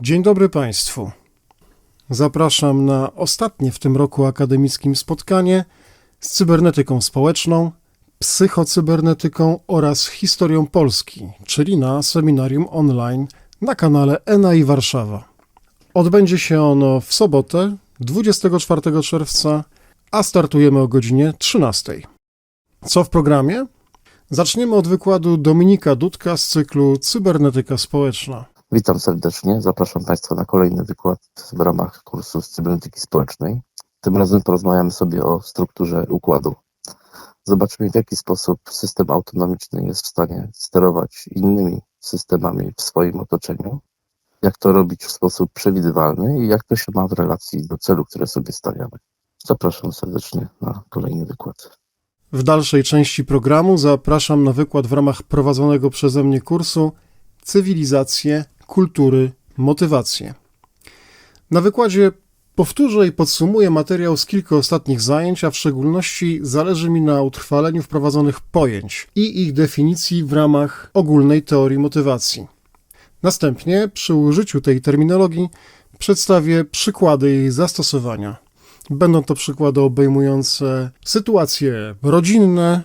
Dzień dobry Państwu. Zapraszam na ostatnie w tym roku akademickim spotkanie z cybernetyką społeczną, psychocybernetyką oraz historią Polski, czyli na seminarium online na kanale NAI Warszawa. Odbędzie się ono w sobotę 24 czerwca, a startujemy o godzinie 13. Co w programie? Zaczniemy od wykładu Dominika Dudka z cyklu Cybernetyka Społeczna. Witam serdecznie. Zapraszam Państwa na kolejny wykład w ramach kursu z cybernetyki społecznej. Tym razem porozmawiamy sobie o strukturze układu. Zobaczmy, w jaki sposób system autonomiczny jest w stanie sterować innymi systemami w swoim otoczeniu, jak to robić w sposób przewidywalny i jak to się ma w relacji do celu, które sobie stawiamy. Zapraszam serdecznie na kolejny wykład. W dalszej części programu zapraszam na wykład w ramach prowadzonego przeze mnie kursu Cywilizacje, kultury, motywacje. Na wykładzie powtórzę i podsumuję materiał z kilku ostatnich zajęć, a w szczególności zależy mi na utrwaleniu wprowadzonych pojęć i ich definicji w ramach ogólnej teorii motywacji. Następnie, przy użyciu tej terminologii, przedstawię przykłady jej zastosowania. Będą to przykłady obejmujące sytuacje rodzinne,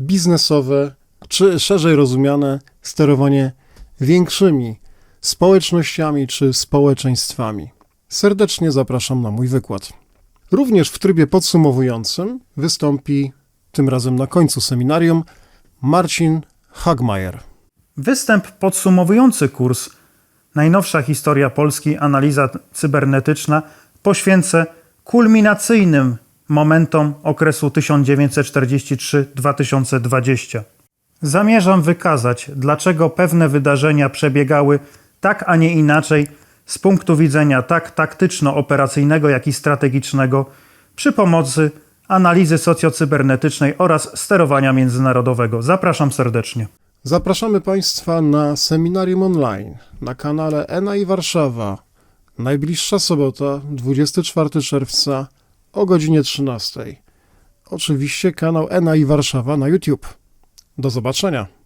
biznesowe, czy szerzej rozumiane sterowanie większymi społecznościami czy społeczeństwami. Serdecznie zapraszam na mój wykład. Również w trybie podsumowującym wystąpi, tym razem na końcu seminarium, Marcin Hagmajer. Występ podsumowujący kurs Najnowsza historia Polski, analiza cybernetyczna poświęcę kulminacyjnym momentom okresu 1943-2020. Zamierzam wykazać, dlaczego pewne wydarzenia przebiegały tak, a nie inaczej z punktu widzenia tak taktyczno-operacyjnego, jak i strategicznego przy pomocy analizy socjocybernetycznej oraz sterowania międzynarodowego. Zapraszam serdecznie. Zapraszamy Państwa na seminarium online na kanale NAI Warszawa. Najbliższa sobota, 24 czerwca o godzinie 13. Oczywiście kanał NAI Warszawa na YouTube. Do zobaczenia.